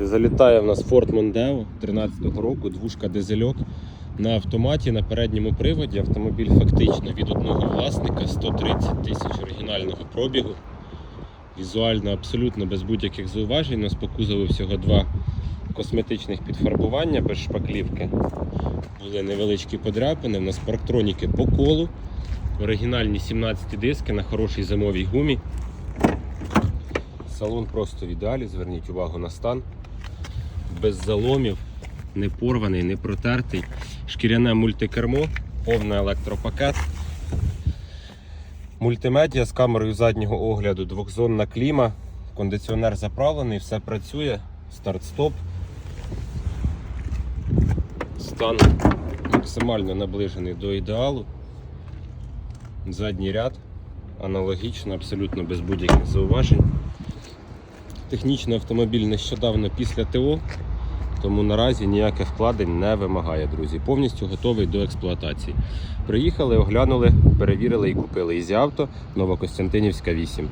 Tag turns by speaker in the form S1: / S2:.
S1: Залітає в нас Ford Mondeo 13-го року, двушка дизельок на автоматі на передньому приводі. Автомобіль фактично від одного власника 130 тисяч оригінального пробігу. Візуально абсолютно без будь-яких зауважень. У нас по кузову всього два косметичних підфарбування без шпаклівки. Були невеличкі подряпини. У нас парктроніки по колу. Оригінальні 17 диски на хорошій зимовій гумі. Салон просто в ідеалі, зверніть увагу на стан. Без заломів, не порваний, не протертий. Шкіряне мультикермо, повний електропакет. Мультимедіа з камерою заднього огляду, двохзонна кліма, кондиціонер заправлений, все працює, старт-стоп. Стан максимально наближений до ідеалу. Задній ряд аналогічно, абсолютно без будь-яких зауважень. Технічний автомобіль нещодавно після ТО, тому наразі ніяких вкладень не вимагає, друзі. Повністю готовий до експлуатації. Приїхали, оглянули, перевірили і купили. Ізі авто Новокостянтинівська 8.